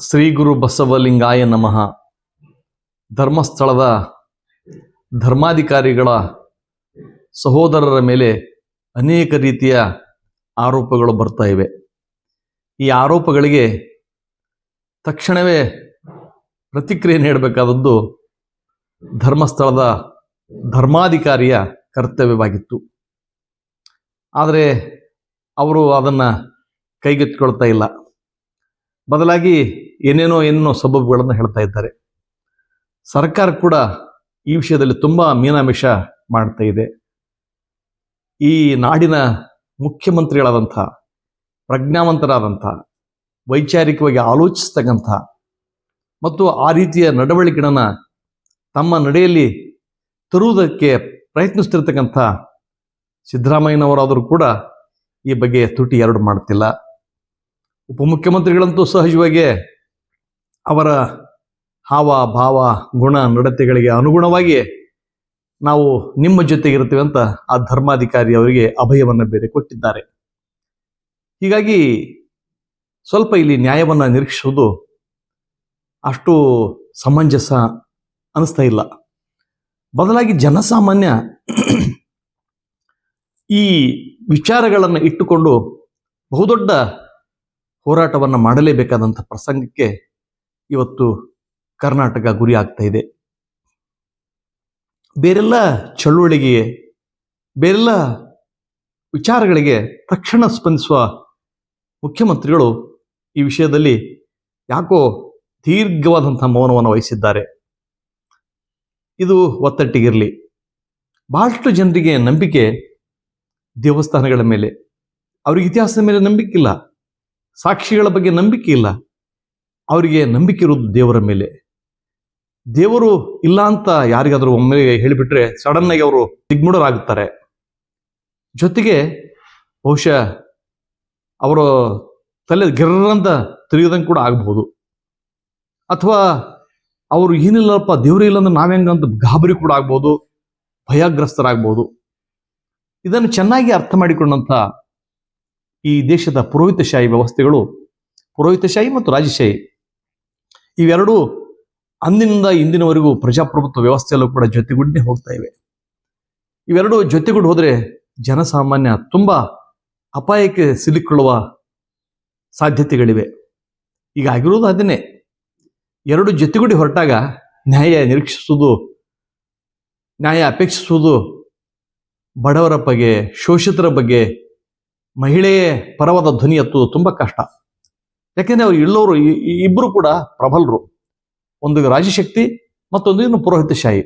ಶ್ರೀ ಗುರು ಬಸವಲಿಂಗಾಯ ನಮಃ. ಧರ್ಮಸ್ಥಳದ ಧರ್ಮಾಧಿಕಾರಿಗಳ ಸಹೋದರರ ಮೇಲೆ ಅನೇಕ ರೀತಿಯ ಆರೋಪಗಳು ಬರ್ತಾ ಇವೆ. ಈ ಆರೋಪಗಳಿಗೆ ತಕ್ಷಣವೇ ಪ್ರತಿಕ್ರಿಯೆ ನೀಡಬೇಕಾದದ್ದು ಧರ್ಮಸ್ಥಳದ ಧರ್ಮಾಧಿಕಾರಿಯ ಕರ್ತವ್ಯವಾಗಿತ್ತು. ಆದರೆ ಅವರು ಅದನ್ನು ಕೈಗೆತ್ತಿಕೊಳ್ತಾ ಇಲ್ಲ. ಬದಲಾಗಿ ಏನೇನೋ ಏನೇನೋ ಸಬಬುಗಳನ್ನು ಹೇಳ್ತಾ ಇದ್ದಾರೆ. ಸರ್ಕಾರ ಕೂಡ ಈ ವಿಷಯದಲ್ಲಿ ತುಂಬ ಮೀನಾಮಿಷ ಮಾಡ್ತಾ ಇದೆ. ಈ ನಾಡಿನ ಮುಖ್ಯಮಂತ್ರಿಗಳಾದಂಥ, ಪ್ರಜ್ಞಾವಂತರಾದಂಥ, ವೈಚಾರಿಕವಾಗಿ ಆಲೋಚಿಸ್ತಕ್ಕಂಥ ಮತ್ತು ಆ ರೀತಿಯ ನಡವಳಿಕೆಗಳನ್ನು ತಮ್ಮ ನಡೆಯಲ್ಲಿ ತರುವುದಕ್ಕೆ ಪ್ರಯತ್ನಿಸ್ತಿರ್ತಕ್ಕಂಥ ಸಿದ್ದರಾಮಯ್ಯನವರಾದರೂ ಕೂಡ ಈ ಬಗ್ಗೆ ತುಟಿ ಎರಡು ಮಾಡ್ತಿಲ್ಲ. ಉಪಮುಖ್ಯಮಂತ್ರಿಗಳಂತೂ ಸಹಜವಾಗಿ ಅವರ ಹಾವ, ಭಾವ, ಗುಣ, ನಡತೆಗಳಿಗೆ ಅನುಗುಣವಾಗಿ ನಾವು ನಿಮ್ಮ ಜೊತೆಗಿರ್ತೀವಿ ಅಂತ ಆ ಧರ್ಮಾಧಿಕಾರಿ ಅವರಿಗೆ ಅಭಯವನ್ನು ಬೇರೆ ಕೊಟ್ಟಿದ್ದಾರೆ. ಹೀಗಾಗಿ ಸ್ವಲ್ಪ ಇಲ್ಲಿ ನ್ಯಾಯವನ್ನು ನಿರೀಕ್ಷಿಸುವುದು ಅಷ್ಟು ಸಮಂಜಸ ಅನಿಸ್ತಾ ಇಲ್ಲ. ಬದಲಾಗಿ ಜನಸಾಮಾನ್ಯ ಈ ವಿಚಾರಗಳನ್ನು ಇಟ್ಟುಕೊಂಡು ಬಹುದೊಡ್ಡ ಹೋರಾಟವನ್ನು ಮಾಡಲೇಬೇಕಾದಂಥ ಪ್ರಸಂಗಕ್ಕೆ ಇವತ್ತು ಕರ್ನಾಟಕ ಗುರಿ ಆಗ್ತಾ ಇದೆ. ಬೇರೆಲ್ಲ ಚಳುವಳಿಗೆ, ಬೇರೆಲ್ಲ ವಿಚಾರಗಳಿಗೆ ತಕ್ಷಣ ಸ್ಪಂದಿಸುವ ಮುಖ್ಯಮಂತ್ರಿಗಳು ಈ ವಿಷಯದಲ್ಲಿ ಯಾಕೋ ದೀರ್ಘವಾದಂಥ ಮೌನವನ್ನು ವಹಿಸಿದ್ದಾರೆ. ಇದು ಒತ್ತಟ್ಟಿಗಿರಲಿ. ಬಹಳಷ್ಟು ಜನರಿಗೆ ನಂಬಿಕೆ ದೇವಸ್ಥಾನಗಳ ಮೇಲೆ. ಅವ್ರಿಗೆ ಇತಿಹಾಸದ ಮೇಲೆ ನಂಬಿಕೆ ಇಲ್ಲ. ಸಾಕ್ಷಿಗಳ ಬಗ್ಗೆ ನಂಬಿಕೆ ಇಲ್ಲ. ಅವರಿಗೆ ನಂಬಿಕೆ ಇರೋದು ದೇವರ ಮೇಲೆ. ದೇವರು ಇಲ್ಲ ಅಂತ ಯಾರಿಗಾದರೂ ಒಮ್ಮೆ ಹೇಳಿಬಿಟ್ರೆ ಸಡನ್ ಆಗಿ ಅವರು ದಿಗ್ಮೂಢರಾಗುತ್ತಾರೆ ಜೊತೆಗೆ ಬಹುಶಃ ಅವರು ತಲೆ ಗಿರ್ರಂತ ತಿರುಗಿದಂಗೆ ಕೂಡ ಆಗಬಹುದು. ಅಥವಾ ಅವರು ಏನಿಲ್ಲಪ್ಪ, ದೇವರು ಇಲ್ಲ ಅಂದ್ರೆ ಅಂತ ಗಾಬರಿ ಕೂಡ ಆಗ್ಬೋದು ಭಯಗ್ರಸ್ತರಾಗ್ಬೋದು ಇದನ್ನು ಚೆನ್ನಾಗಿ ಅರ್ಥ ಮಾಡಿಕೊಂಡಂಥ ಈ ದೇಶದ ಪುರೋಹಿತಶಾಹಿ ವ್ಯವಸ್ಥೆಗಳು, ಪುರೋಹಿತಶಾಹಿ ಮತ್ತು ರಾಜಶಾಹಿ, ಇವೆರಡೂ ಅಂದಿನಿಂದ ಇಂದಿನವರೆಗೂ ಪ್ರಜಾಪ್ರಭುತ್ವ ವ್ಯವಸ್ಥೆಯಲ್ಲೂ ಕೂಡ ಜೊತೆಗೂಡನೆ ಹೋಗ್ತಾ ಇವೆ. ಇವೆರಡು ಜೊತೆಗೂಡು ಹೋದರೆ ಜನಸಾಮಾನ್ಯ ತುಂಬ ಅಪಾಯಕ್ಕೆ ಸಿಲುಕೊಳ್ಳುವ ಸಾಧ್ಯತೆಗಳಿವೆ. ಈಗ ಆಗಿರುವುದು ಅದನ್ನೇ. ಎರಡು ಜೊತೆಗೂಡಿ ಹೊರಟಾಗ ನ್ಯಾಯ ನಿರೀಕ್ಷಿಸುವುದು, ನ್ಯಾಯ ಅಪೇಕ್ಷಿಸುವುದು ಬಡವರ ಬಗ್ಗೆ, ಶೋಷಿತರ ಬಗ್ಗೆ ಮಹಿಳೆಯ ಪರವಾದ ಧ್ವನಿ ಎತ್ತುವುದು ತುಂಬ ಕಷ್ಟ. ಯಾಕೆಂದರೆ ಅವ್ರು ಇಳ್ಳವರು ಇಬ್ಬರು ಕೂಡ ಪ್ರಬಲರು. ಒಂದು ರಾಜಶಕ್ತಿ ಮತ್ತೊಂದು ಇನ್ನು ಪುರೋಹಿತಶಾಹಿ.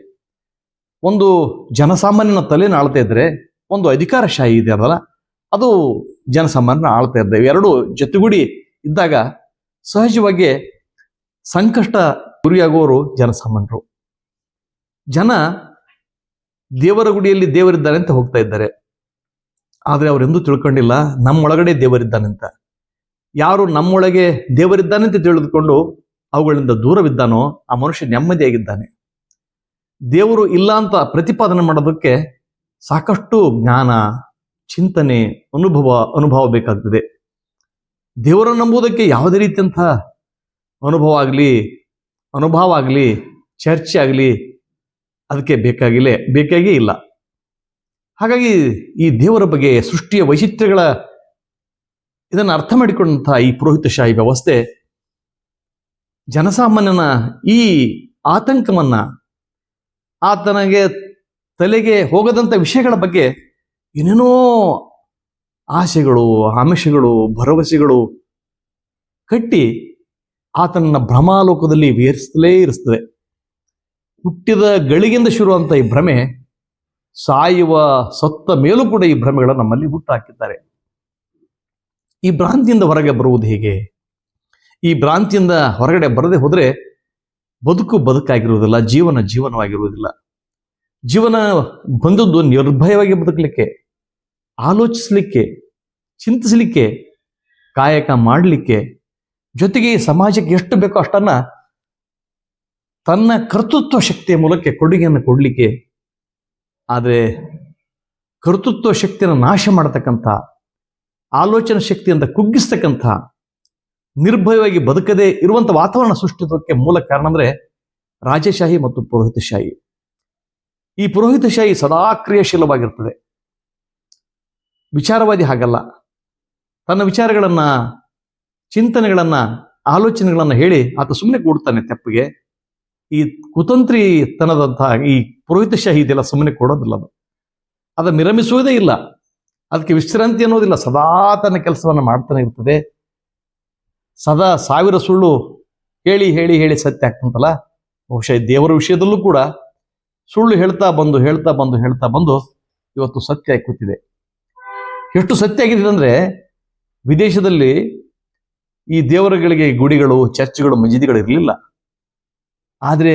ಒಂದು ಜನಸಾಮಾನ್ಯನ ತಲೆನ ಆಳ್ತಾ ಇದ್ರೆ ಒಂದು ಅಧಿಕಾರಶಾಹಿ ಇದೆ ಅದಲ್ಲ ಅದು ಜನಸಾಮಾನ್ಯನ ಆಳ್ತಾ ಇದ್ದೆ ಎರಡು ಜೊತೆಗೂಡಿ ಇದ್ದಾಗ ಸಹಜವಾಗಿ ಸಂಕಷ್ಟ ಗುರಿಯಾಗುವವರು ಜನಸಾಮಾನ್ಯರು. ಜನ ದೇವರ ಗುಡಿಯಲ್ಲಿ ದೇವರಿದ್ದಾರೆ ಅಂತ ಹೋಗ್ತಾ ಇದ್ದಾರೆ. ಆದರೆ ಅವರೆಂದೂ ತಿಳ್ಕೊಂಡಿಲ್ಲ, ನಮ್ಮೊಳಗಡೆ ದೇವರಿದ್ದಾನಂತ. ಯಾರು ನಮ್ಮೊಳಗೆ ದೇವರಿದ್ದಾನೆ ಅಂತ ತಿಳಿದುಕೊಂಡು ಅವುಗಳಿಂದ ದೂರವಿದ್ದಾನೋ ಆ ಮನುಷ್ಯ ನೆಮ್ಮದಿಯಾಗಿದ್ದಾನೆ. ದೇವರು ಇಲ್ಲ ಅಂತ ಪ್ರತಿಪಾದನೆ ಮಾಡೋದಕ್ಕೆ ಸಾಕಷ್ಟು ಜ್ಞಾನ, ಚಿಂತನೆ, ಅನುಭವ ಅನುಭವ ಬೇಕಾಗ್ತದೆ. ದೇವರನ್ನು ನಂಬುವುದಕ್ಕೆ ಯಾವುದೇ ರೀತಿಯಂಥ ಅನುಭವ ಆಗಲಿ ಅನುಭವ ಆಗಲಿ, ಚರ್ಚೆ ಆಗಲಿ, ಅದಕ್ಕೆ ಬೇಕಾಗಿಲ್ಲೇ, ಬೇಕಾಗಿಯೇ ಇಲ್ಲ. ಹಾಗಾಗಿ ಈ ದೇವರ ಬಗ್ಗೆ ಸೃಷ್ಟಿಯ ವೈಚಿತ್ರ್ಯಗಳ ಇದನ್ನು ಅರ್ಥ ಮಾಡಿಕೊಂಡಂತಹ ಈ ಪುರೋಹಿತಶಾಹಿ ವ್ಯವಸ್ಥೆ ಜನಸಾಮಾನ್ಯನ ಈ ಆತಂಕವನ್ನ ಆತನಿಗೆ ತಲೆಗೆ ಹೋಗದಂಥ ವಿಷಯಗಳ ಬಗ್ಗೆ ಏನೇನೋ ಆಸೆಗಳು, ಆಮಿಷಗಳು, ಭರವಸೆಗಳು ಕಟ್ಟಿ ಆತನನ್ನ ಭ್ರಮಾಲೋಕದಲ್ಲಿ ವೇರಿಸಲೇ ಇರಿಸ್ತದೆ ಹುಟ್ಟಿದ ಗಳಿಗಿಂದ ಶುರುವಂತ ಈ ಭ್ರಮೆ ಸಾಯುವ ಸತ್ತ ಮೇಲೂ ಕೂಡ ಈ ಭ್ರಮೆಗಳು ನಮ್ಮಲ್ಲಿ ಹುಟ್ಟಾಕಿದ್ದಾರೆ. ಈ ಭ್ರಾಂತಿಯಿಂದ ಹೊರಗೆ ಬರುವುದು ಹೇಗೆ? ಈ ಭ್ರಾಂತಿಯಿಂದ ಹೊರಗಡೆ ಬರದೆ ಹೋದರೆ ಬದುಕು ಬದುಕಾಗಿರುವುದಿಲ್ಲ, ಜೀವನ ಜೀವನವಾಗಿರುವುದಿಲ್ಲ. ಜೀವನ ಬಂದದ್ದು ನಿರ್ಭಯವಾಗಿ ಬದುಕಲಿಕ್ಕೆ, ಆಲೋಚಿಸಲಿಕ್ಕೆ, ಚಿಂತಿಸಲಿಕ್ಕೆ, ಕಾಯಕ ಮಾಡಲಿಕ್ಕೆ, ಜೊತೆಗೆ ಸಮಾಜಕ್ಕೆ ಎಷ್ಟು ಬೇಕೋ ಅಷ್ಟನ್ನ ತನ್ನ ಕರ್ತೃತ್ವ ಶಕ್ತಿಯ ಮೂಲಕ ಕೊಡುಗೆಯನ್ನು ಕೊಡಲಿಕ್ಕೆ ಆದರೆ ಕರ್ತೃತ್ವ ಶಕ್ತಿಯನ್ನು ನಾಶ ಮಾಡತಕ್ಕಂಥ, ಆಲೋಚನಾ ಶಕ್ತಿಯಿಂದ ಕುಗ್ಗಿಸ್ತಕ್ಕಂಥ, ನಿರ್ಭಯವಾಗಿ ಬದುಕದೇ ಇರುವಂಥ ವಾತಾವರಣ ಸೃಷ್ಟಿತ್ವಕ್ಕೆ ಮೂಲ ಕಾರಣ ಅಂದ್ರೆ ರಾಜಶಾಹಿ ಮತ್ತು ಪುರೋಹಿತಶಾಹಿ ಈ ಪುರೋಹಿತಶಾಹಿ ಸದಾ ಕ್ರಿಯಾಶೀಲವಾಗಿರ್ತದೆ. ವಿಚಾರವಾದಿ ಹಾಗಲ್ಲ. ತನ್ನ ವಿಚಾರಗಳನ್ನು, ಚಿಂತನೆಗಳನ್ನು, ಆಲೋಚನೆಗಳನ್ನು ಹೇಳಿ ಆತ ಸುಮ್ಮನೆ ಕೂಡ್ತಾನೆ ತೆಪ್ಪಿಗೆ. ಈ ಕುತಂತ್ರಿತನದಂತಹ ಈ ಪುರೋಹಿತಶಾಹಿ ಇದೆಲ್ಲ ಸುಮ್ಮನೆ ಕೊಡೋದಿಲ್ಲ ಅದು. ಅದು ವಿರಮಿಸುವುದೇ ಇಲ್ಲ. ಅದಕ್ಕೆ ವಿಶ್ರಾಂತಿ ಅನ್ನೋದಿಲ್ಲ. ಸದಾ ತನ್ನ ಕೆಲಸವನ್ನು ಮಾಡ್ತಾನೆ ಇರ್ತದೆ. ಸದಾ ಸಾವಿರ ಸುಳ್ಳು ಹೇಳಿ ಹೇಳಿ ಹೇಳಿ ಸತ್ಯ ಆಗ್ತಂತಲ್ಲ. ಬಹುಶಃ ದೇವರ ವಿಷಯದಲ್ಲೂ ಕೂಡ ಸುಳ್ಳು ಹೇಳ್ತಾ ಬಂದು ಹೇಳ್ತಾ ಬಂದು ಹೇಳ್ತಾ ಬಂದು ಇವತ್ತು ಸತ್ಯ ಕೂತಿದೆ ಎಷ್ಟು ಸತ್ಯ ಆಗಿದೆ ಅಂದ್ರೆ ವಿದೇಶದಲ್ಲಿ ಈ ದೇವರುಗಳಿಗೆ ಗುಡಿಗಳು, ಚರ್ಚ್ಗಳು, ಮಸೀದಿಗಳು ಇರಲಿಲ್ಲ. ಆದರೆ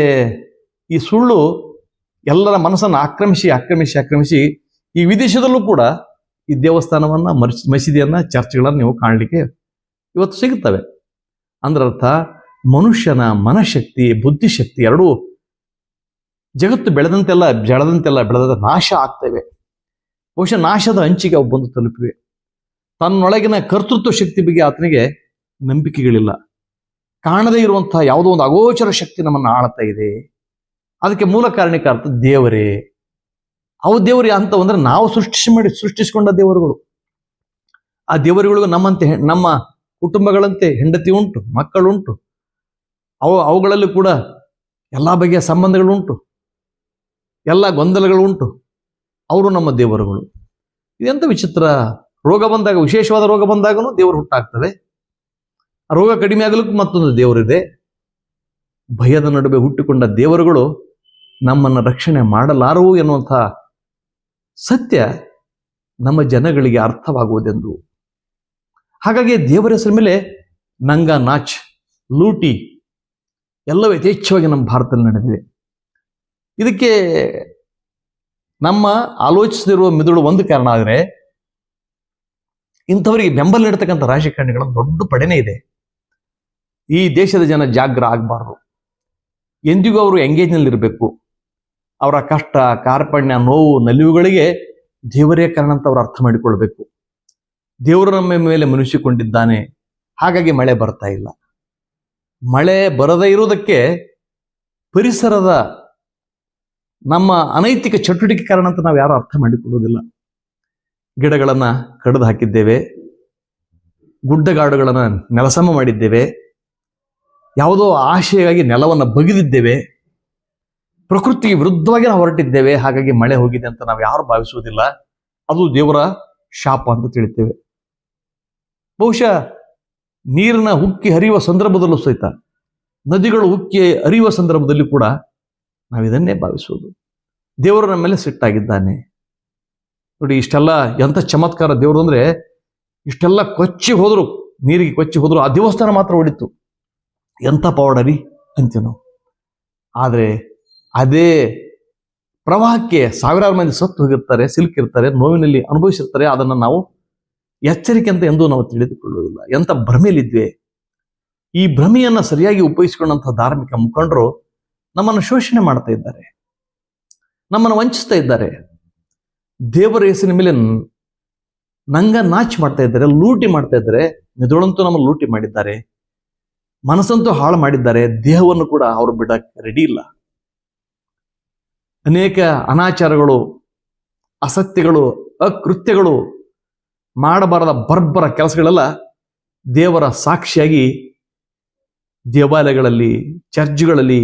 ಈ ಸುಳ್ಳು ಎಲ್ಲರ ಮನಸ್ಸನ್ನು ಆಕ್ರಮಿಸಿ ಆಕ್ರಮಿಸಿ ಆಕ್ರಮಿಸಿ ಈ ವಿದೇಶದಲ್ಲೂ ಕೂಡ ಈ ದೇವಸ್ಥಾನವನ್ನು ಮರ್ಚ್, ಮಸೀದಿಯನ್ನು, ಚರ್ಚ್ಗಳನ್ನು ನೀವು ಕಾಣಲಿಕ್ಕೆ ಇವತ್ತು ಸಿಗುತ್ತವೆ. ಅಂದ್ರರ್ಥ, ಮನುಷ್ಯನ ಮನಶಕ್ತಿ, ಬುದ್ಧಿಶಕ್ತಿ ಎರಡೂ ಜಗತ್ತು ಬೆಳೆದಂತೆಲ್ಲ ಬೆಳೆದಂತೆಲ್ಲ, ಬೆಳೆದ ನಾಶ ಆಗ್ತವೆ. ಬಹುಶಃ ನಾಶದ ಅಂಚಿಗೆ ಅವು ಬಂದು ತಲುಪಿವೆ. ತನ್ನೊಳಗಿನ ಕರ್ತೃತ್ವ ಶಕ್ತಿ ಬಗ್ಗೆ ಆತನಿಗೆ ನಂಬಿಕೆಗಳಿಲ್ಲ. ಕಾಣದೇ ಇರುವಂತಹ ಯಾವುದೋ ಒಂದು ಅಗೋಚರ ಶಕ್ತಿ ನಮ್ಮನ್ನು ಆಳ್ತಾ ಇದೆ. ಅದಕ್ಕೆ ಮೂಲ ಕಾರಣೀಕಾರ್ಥ ದೇವರೇ. ಅವು ದೇವರು ಅಂತ ಅಂದ್ರೆ ನಾವು ಸೃಷ್ಟಿಸಿ ಮಾಡಿ, ಸೃಷ್ಟಿಸಿಕೊಂಡ ದೇವರುಗಳು. ಆ ದೇವರುಗಳಿಗೂ ನಮ್ಮಂತೆ ನಮ್ಮ ಕುಟುಂಬಗಳಂತೆ ಹೆಂಡತಿ ಉಂಟು, ಮಕ್ಕಳುಂಟು. ಅವು, ಅವುಗಳಲ್ಲೂ ಕೂಡ ಎಲ್ಲ ಬಗೆಯ ಸಂಬಂಧಗಳುಂಟು. ಎಲ್ಲ ಗೊಂದಲಗಳು ಉಂಟು ಅವರು ನಮ್ಮ ದೇವರುಗಳು. ಇದೆಂತ ವಿಚಿತ್ರ ರೋಗ ಬಂದಾಗ, ವಿಶೇಷವಾದ ರೋಗ ಬಂದಾಗಲೂ ದೇವರು ಹುಟ್ಟಾಗ್ತದೆ ರೋಗ ಕಡಿಮೆ ಆಗಲಿಕ್ಕೂ ಮತ್ತೊಂದು ದೇವರಿದೆ. ಭಯದ ನಡುವೆ ಹುಟ್ಟಿಕೊಂಡ ದೇವರುಗಳು ನಮ್ಮನ್ನು ರಕ್ಷಣೆ ಮಾಡಲಾರವು ಎನ್ನುವಂಥ ಸತ್ಯ ನಮ್ಮ ಜನಗಳಿಗೆ ಅರ್ಥವಾಗುವುದೆಂದು. ಹಾಗಾಗಿ ದೇವರ ಹೆಸರ ಮೇಲೆ ನಂಗ, ನಾಚ್, ಲೂಟಿ ಎಲ್ಲವೂ ಯಥೇಚ್ಛವಾಗಿ ನಮ್ಮ ಭಾರತದಲ್ಲಿ ನಡೆದಿದೆ ಇದಕ್ಕೆ ನಮ್ಮ ಆಲೋಚಿಸದಿರುವ ಮಿದುಳು ಒಂದು ಕಾರಣ ಆದರೆ ಇಂಥವರಿಗೆ ಬೆಂಬಲ ನೀಡತಕ್ಕಂಥ ರಾಜಕಾರಣಿಗಳ ದೊಡ್ಡ ಪಡೆನೇ ಇದೆ. ಈ ದೇಶದ ಜನ ಜಾಗ್ರ ಆಗಬಾರ್ದು. ಎಂದಿಗೂ ಅವರು ಎಂಗೇಜ್ನಲ್ಲಿ ಇರಬೇಕು ಅವರ ಕಷ್ಟ, ಕಾರ್ಪಣ್ಯ, ನೋವು, ನಲಿವುಗಳಿಗೆ ದೇವರೇ ಕಾರಣ ಅಂತ ಅವರು ಅರ್ಥ ಮಾಡಿಕೊಳ್ಬೇಕು. ದೇವರು ನಮ್ಮ ಮೇಲೆ ಮನುಷ್ಯಕೊಂಡಿದ್ದಾನೆ ಹಾಗಾಗಿ ಮಳೆ ಬರ್ತಾ ಇಲ್ಲ. ಮಳೆ ಬರದೇ ಇರುವುದಕ್ಕೆ ಪರಿಸರದ ನಮ್ಮ ಅನೈತಿಕ ಚಟುವಟಿಕೆ ಕಾರಣ ಅಂತ ನಾವು ಯಾರು ಅರ್ಥ ಮಾಡಿಕೊಳ್ಳೋದಿಲ್ಲ ಗಿಡಗಳನ್ನ ಕಡಿದು ಹಾಕಿದ್ದೇವೆ. ಗುಡ್ಡಗಾಡುಗಳನ್ನ ನೆಲಸಮ ಮಾಡಿದ್ದೇವೆ. ಯಾವುದೋ ಆಶೆಯಾಗಿ ನೆಲವನ್ನು ಬಗೆದಿದ್ದೇವೆ, ಪ್ರಕೃತಿಗೆ ವಿರುದ್ಧವಾಗಿ ನಾವು ಹೊರಟಿದ್ದೇವೆ, ಹಾಗಾಗಿ ಮಳೆ ಹೋಗಿದೆ ಅಂತ ನಾವು ಯಾರು ಭಾವಿಸುವುದಿಲ್ಲ. ಅದು ದೇವರ ಶಾಪ ಅಂತ ತಿಳಿತೇವೆ. ಬಹುಶಃ ನೀರಿನ ಉಕ್ಕಿ ಹರಿಯುವ ಸಂದರ್ಭದಲ್ಲೂ ಸಹಿತ, ನದಿಗಳು ಉಕ್ಕಿ ಹರಿಯುವ ಸಂದರ್ಭದಲ್ಲಿ ಕೂಡ ನಾವು ಇದನ್ನೇ ಭಾವಿಸುವುದು. ದೇವರು ನಮ್ಮ ಮೇಲೆ ಸಿಟ್ಟಾಗಿದ್ದಾನೆ. ನೋಡಿ, ಇಷ್ಟೆಲ್ಲ ಎಂಥ ಚಮತ್ಕಾರ ದೇವರು ಅಂದ್ರೆ ಇಷ್ಟೆಲ್ಲ ಕೊಚ್ಚಿ ಹೋದರು, ನೀರಿಗೆ ಕೊಚ್ಚಿ ಹೋದ್ರು ಆ ದೇವಸ್ಥಾನ ಮಾತ್ರ ಹೊಡಿತು ಎಂಥ ಪೌಡರಿ ಅಂತೀವಿ ನಾವು. ಆದರೆ ಅದೇ ಪ್ರವಾಹಕ್ಕೆ ಸಾವಿರಾರು ಮಂದಿ ಸತ್ತು ಹೋಗಿರ್ತಾರೆ, ಸಿಲುಕಿರ್ತಾರೆ, ನೋವಿನಲ್ಲಿ ಅನುಭವಿಸಿರ್ತಾರೆ, ಅದನ್ನು ನಾವು ಎಚ್ಚರಿಕೆ ಅಂತ ಎಂದೂ ನಾವು ತಿಳಿದುಕೊಳ್ಳುವುದಿಲ್ಲ. ಎಂಥ ಭ್ರಮೆಯಲ್ಲಿದ್ವಿ ಈ ಭ್ರಮೆಯನ್ನು ಸರಿಯಾಗಿ ಉಪಯೋಗಿಸಿಕೊಂಡಂತಹ ಧಾರ್ಮಿಕ ಮುಖಂಡರು ನಮ್ಮನ್ನು ಶೋಷಣೆ ಮಾಡ್ತಾ ಇದ್ದಾರೆ. ನಮ್ಮನ್ನು ವಂಚಿಸ್ತಾ ಇದ್ದಾರೆ. ದೇವರ ಹೆಸರಿನ ಮೇಲೆ ನಂಗ ನಾಚ್ ಮಾಡ್ತಾ ಇದ್ದಾರೆ, ಲೂಟಿ ಮಾಡ್ತಾ ಇದ್ದಾರೆ. ಮೆದುಳಂತೂ ನಮ್ಮ ಲೂಟಿ ಮಾಡಿದ್ದಾರೆ. ಮನಸ್ಸಂತೂ ಹಾಳು ಮಾಡಿದ್ದಾರೆ, ದೇಹವನ್ನು ಕೂಡ ಅವರು ಬಿಡಕ್ಕೆ ರೆಡಿ ಇಲ್ಲ. ಅನೇಕ ಅನಾಚಾರಗಳು, ಅಸತ್ಯಗಳು, ಅಕೃತ್ಯಗಳು ಮಾಡಬಾರದ ಬರ್ಬರ ಕೆಲಸಗಳೆಲ್ಲ ದೇವರ ಸಾಕ್ಷಿಯಾಗಿ ದೇವಾಲಯಗಳಲ್ಲಿ, ಚರ್ಚ್ಗಳಲ್ಲಿ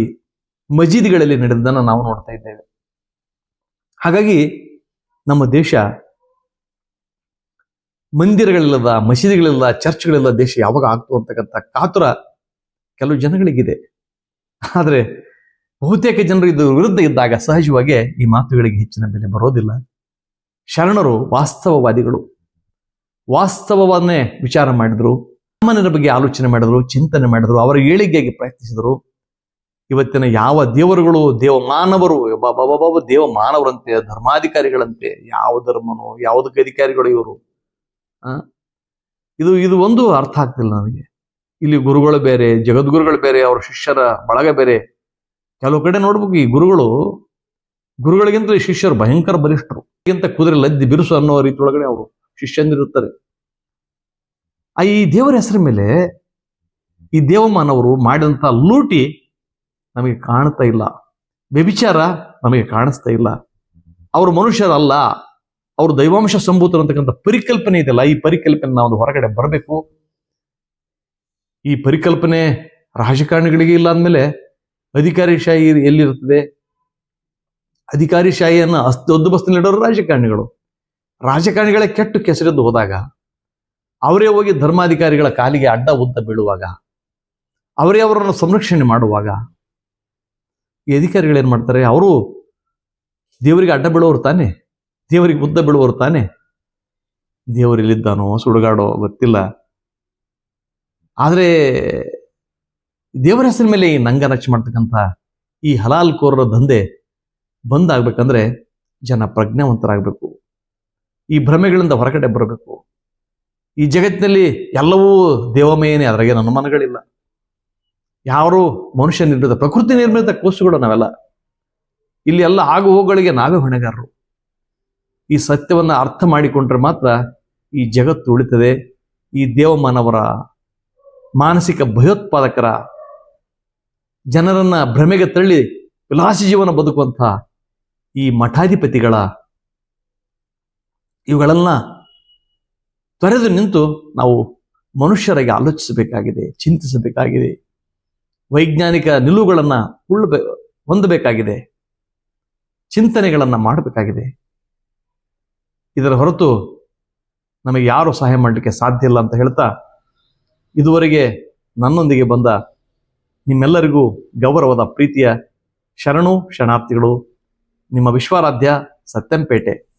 ಮಜೀದಿಗಳಲ್ಲಿ ನಡೆದನ್ನು ನಾವು ನೋಡ್ತಾ ಇದ್ದೇವೆ. ಹಾಗಾಗಿ ನಮ್ಮ ದೇಶ ಮಂದಿರಗಳಿಲ್ಲದ, ಮಸೀದಿಗಳಿಲ್ಲದ, ಚರ್ಚ್ಗಳಿಲ್ಲದ ದೇಶ ಯಾವಾಗ ಆಗ್ತು ಅಂತಕ್ಕಂಥ ಕಾತುರ ಕೆಲವು ಜನಗಳಿಗಿದೆ. ಆದರೆ ಬಹುತೇಕ ಜನರು ಇದು ವಿರುದ್ಧ ಇದ್ದಾಗ ಸಹಜವಾಗಿ ಈ ಮಾತುಗಳಿಗೆ ಹೆಚ್ಚಿನ ಬೆಲೆ ಬರೋದಿಲ್ಲ. ಶರಣರು, ವಾಸ್ತವವಾದಿಗಳು. ವಾಸ್ತವವನ್ನೇ ವಿಚಾರ ಮಾಡಿದ್ರು, ಸಾಮಾನ್ಯರ ಬಗ್ಗೆ ಆಲೋಚನೆ ಮಾಡಿದ್ರು, ಚಿಂತನೆ ಮಾಡಿದ್ರು, ಅವರ ಏಳಿಗೆಗೆ ಪ್ರಯತ್ನಿಸಿದರು. ಇವತ್ತಿನ ಯಾವ ದೇವರುಗಳು ದೇವ ಮಾನವರು ಬಾಬಾ ದೇವ ಮಾನವರಂತೆ ಧರ್ಮಾಧಿಕಾರಿಗಳಂತೆ, ಯಾವ ಧರ್ಮನೋ, ಯಾವುದಕ್ಕೆ ಅಧಿಕಾರಿಗಳು ಇವರು? ಇದು ಇದು ಒಂದು ಅರ್ಥ ಆಗ್ತಿಲ್ಲ ನನಗೆ. ಇಲ್ಲಿ ಗುರುಗಳು ಬೇರೆ, ಜಗದ್ಗುರುಗಳು ಬೇರೆ, ಅವರ ಶಿಷ್ಯರ ಬಳಗ ಬೇರೆ. ಕೆಲವು ಕಡೆ ನೋಡ್ಬೇಕು ಈ ಗುರುಗಳು, ಗುರುಗಳಿಗಿಂತ ಈ ಶಿಷ್ಯರು ಭಯಂಕರ ಬಲಿಷ್ಠರು. ಈಗಿಂತ ಕುದುರೆ ಲದ್ದಿ ಬಿರುಸು ಅನ್ನೋ ರೀತಿಯೊಳಗಡೆ ಅವರು ಶಿಷ್ಯಂದಿರುತ್ತಾರೆ ಆ ಈ ದೇವರ ಹೆಸರ ಮೇಲೆ ಈ ದೇವಮಾನವರು ಮಾಡಿದಂಥ ಲೂಟಿ ನಮಗೆ ಕಾಣ್ತಾ ಇಲ್ಲ. ವ್ಯಭಿಚಾರ ನಮಗೆ ಕಾಣಿಸ್ತಾ ಇಲ್ಲ. ಅವರು ಮನುಷ್ಯರಲ್ಲ. ಅವರು ದೈವಾಂಶ ಸಂಭೂತರು ಅಂತಕ್ಕಂಥ ಪರಿಕಲ್ಪನೆ ಇದೆಯಲ್ಲ, ಈ ಪರಿಕಲ್ಪನೆ ನಾವು ಹೊರಗಡೆ ಬರಬೇಕು. ಈ ಪರಿಕಲ್ಪನೆ ರಾಜಕಾರಣಿಗಳಿಗೆ ಇಲ್ಲ ಅಂದಮೇಲೆ ಎಲ್ಲಿರುತ್ತದೆ? ಅಧಿಕಾರಿ ಶಾಯಿಯನ್ನು ಅಸ್ತ ಒದ್ದುಬಸ್ತಿನಲ್ಲಿಡೋರು ರಾಜಕಾರಣಿಗಳು. ರಾಜಕಾರಣಿಗಳೇ ಕೆಟ್ಟು ಕೆಸರಿದ್ದು ಹೋದಾಗ, ಅವರೇ ಹೋಗಿ ಧರ್ಮಾಧಿಕಾರಿಗಳ ಕಾಲಿಗೆ ಅಡ್ಡ ಉದ್ದ ಬೀಳುವಾಗ, ಅವರೇ ಅವರನ್ನು ಸಂರಕ್ಷಣೆ ಮಾಡುವಾಗ, ಈ ಅಧಿಕಾರಿಗಳು ಏನು ಮಾಡ್ತಾರೆ? ಅವರು ದೇವರಿಗೆ ಅಡ್ಡ ಬೀಳೋರು ತಾನೆ? ದೇವರಿಗೆ ಉದ್ದ ಬೀಳುವವರು ತಾನೆ? ದೇವರಿಲ್ಲಿದ್ದಾನೋ? ಸುಡುಗಾಡೋ? ಗೊತ್ತಿಲ್ಲ. ಆದ್ರೆ ದೇವರ ಹೆಸರಿನ ಮೇಲೆ ಈ ನಂಗ ರಚನೆ ಮಾಡ್ತಕ್ಕಂಥ ಈ ಹಲಾಲ್ ಕೋರರ ದಂಧೆ ಬಂದಾಗ್ಬೇಕಂದ್ರೆ ಜನ ಪ್ರಜ್ಞಾವಂತರಾಗಬೇಕು. ಈ ಭ್ರಮೆಗಳಿಂದ ಹೊರಗಡೆ ಬರಬೇಕು. ಈ ಜಗತ್ತಿನಲ್ಲಿ ಎಲ್ಲವೂ ದೇವಮಯನೇ ಅದ್ರಾಗೇನು ಅನುಮಾನಗಳಿಲ್ಲ ಯಾರು ಮನುಷ್ಯ ನಿರ್ಮಿತ, ಪ್ರಕೃತಿ ನಿರ್ಮಿತ ಕೋಸುಗಳು ನಾವೆಲ್ಲ. ಇಲ್ಲಿ ಎಲ್ಲ ಆಗು ಹೋಗುಗಳಿಗೆ ನಾವೇ ಹೊಣೆಗಾರರು. ಈ ಸತ್ಯವನ್ನು ಅರ್ಥ ಮಾಡಿಕೊಂಡ್ರೆ ಮಾತ್ರ ಈ ಜಗತ್ತು ಉಳಿತದೆ. ಈ ದೇವಮಾನವರ ಮಾನಸಿಕ ಭಯೋತ್ಪಾದಕರ ಜನರನ್ನ ಭ್ರಮೆಗೆ ತಳ್ಳಿ ವಿಲಾಸಿ ಜೀವನ ಬದುಕುವಂಥ ಈ ಮಠಾಧಿಪತಿಗಳ ಇವುಗಳನ್ನ ತೊರೆದು ನಿಂತು ನಾವು ಮನುಷ್ಯರಿಗೆ ಆಲೋಚಿಸಬೇಕಾಗಿದೆ, ಚಿಂತಿಸಬೇಕಾಗಿದೆ, ವೈಜ್ಞಾನಿಕ ನಿಲುವುಗಳನ್ನ ಉಳ್ಳಬೇ ಹೊಂದಬೇಕಾಗಿದೆ, ಚಿಂತನೆಗಳನ್ನ ಮಾಡಬೇಕಾಗಿದೆ. ಇದರ ಹೊರತು ನಮಗೆ ಯಾರು ಸಹಾಯ ಮಾಡಲಿಕ್ಕೆ ಸಾಧ್ಯ ಇಲ್ಲ ಅಂತ ಹೇಳ್ತಾ ಇದುವರೆಗೆ ನನ್ನೊಂದಿಗೆ ಬಂದ ನಿಮ್ಮೆಲ್ಲರಿಗೂ ಗೌರವದ ಪ್ರೀತಿಯ ಶರಣು ಶರಣಾರ್ಥಿಗಳು ನಿಮ್ಮ ವಿಶ್ವಾರಾಧ್ಯ ಸತ್ಯಂಪೇಟೆ.